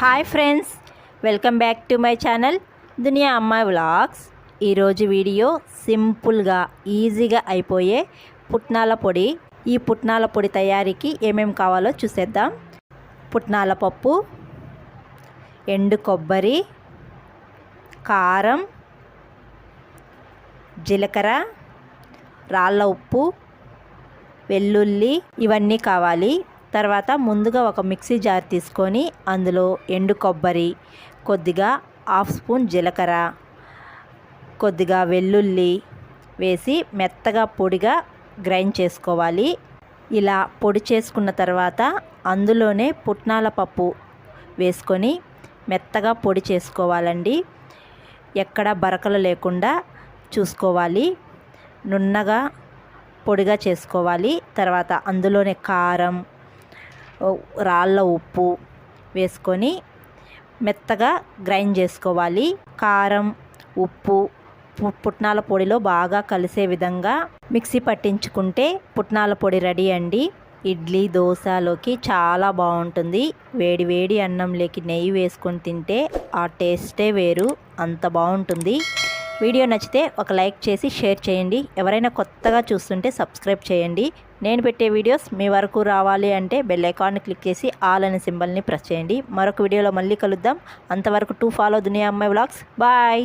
Hi friends welcome back to my channel దునియా అమ్మాయి vlogs ఈరోజు video సింపుల్గా ఈజీగా అయిపోయే పుట్నాల పొడి. ఈ పుట్నాల పొడి తయారీకి ఏమేమి కావాలో చూసేద్దాం. పుట్నాల పప్పు ఎండు కొబ్బరి కారం జీలకర్ర రాళ్ళ ఉప్పు వెల్లుల్లి ఇవన్నీ కావాలి. తర్వాత ముందుగా ఒక మిక్సీ జార్ తీసుకొని అందులో ఎండు కొబ్బరి కొద్దిగా హాఫ్ స్పూన్ జీలకర్ర కొద్దిగా వెల్లుల్లి వేసి మెత్తగా పొడిగా గ్రైండ్ చేసుకోవాలి. ఇలా పొడి చేసుకున్న తర్వాత అందులోనే పుట్నాల పప్పు వేసుకొని మెత్తగా పొడి చేసుకోవాలండి. ఎక్కడ బరకలు లేకుండా చూసుకోవాలి. నున్నగా పొడిగా చేసుకోవాలి. తర్వాత అందులోనే కారం రాళ్ళ ఉప్పు వేసుకొని మెత్తగా గ్రైండ్ చేసుకోవాలి. కారం ఉప్పు పుట్నాల పొడిలో బాగా కలిసే విధంగా మిక్సీ పట్టించుకుంటే పుట్నాల పొడి రెడీ అండి. ఇడ్లీ దోశలోకి చాలా బాగుంటుంది. వేడి వేడి అన్నంలోకి నెయ్యి వేసుకొని తింటే ఆ టేస్టే వేరు అంత బాగుంటుంది. వీడియో నచ్చితే ఒక లైక్ చేసి షేర్ చేయండి. ఎవరైనా కొత్తగా చూస్తుంటే సబ్స్క్రైబ్ చేయండి. నేను పెట్టే వీడియోస్ మీ వరకు రావాలి అంటే బెల్ ఐకాన్ని క్లిక్ చేసి ఆల్ అనే సింబల్ని ప్రెస్ చేయండి. మరొక వీడియోలో మళ్ళీ కలుద్దాం. అంతవరకు టూ ఫాలో దునియా అమ్మాయి వ్లాగ్స్. బాయ్.